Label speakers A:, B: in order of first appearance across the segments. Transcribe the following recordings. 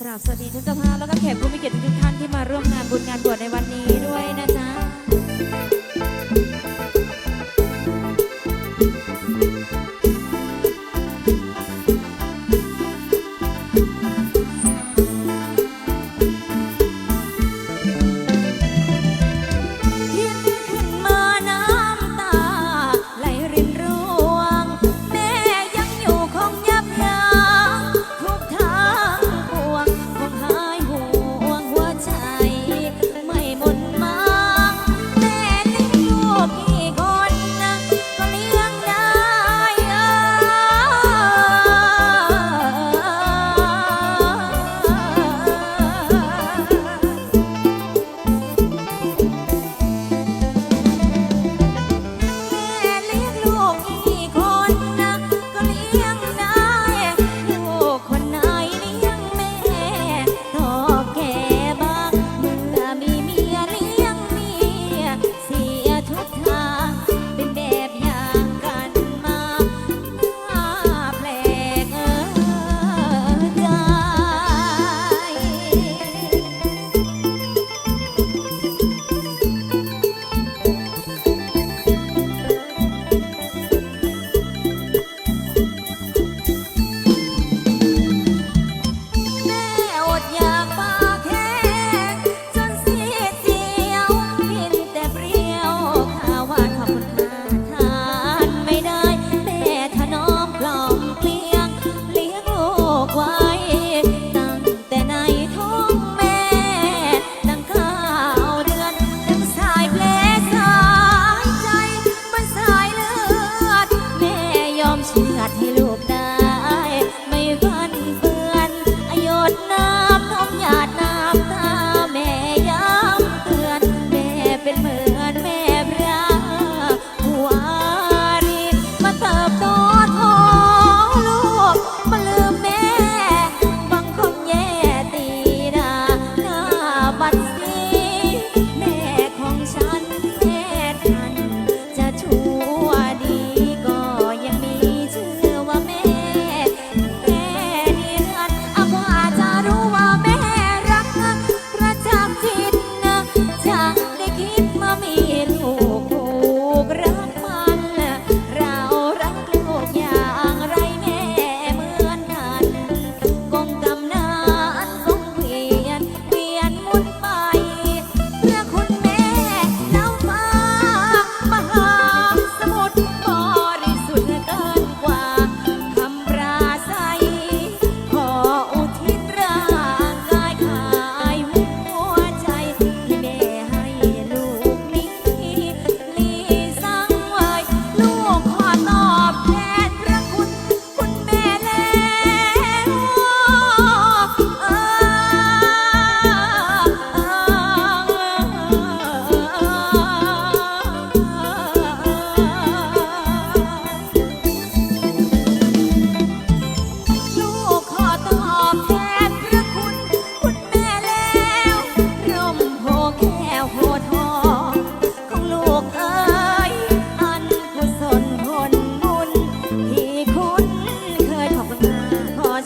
A: กราบสวัสดีท่านเจ้าภาพแล้วก็แขกผู้มีเกียรติทุกท่านที่มาร่วมงานบุญงานบวชในวันนี้ด้วยนะจ๊ะ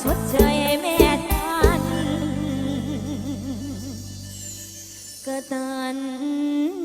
A: ชดเชยแม่ทันก็ตัน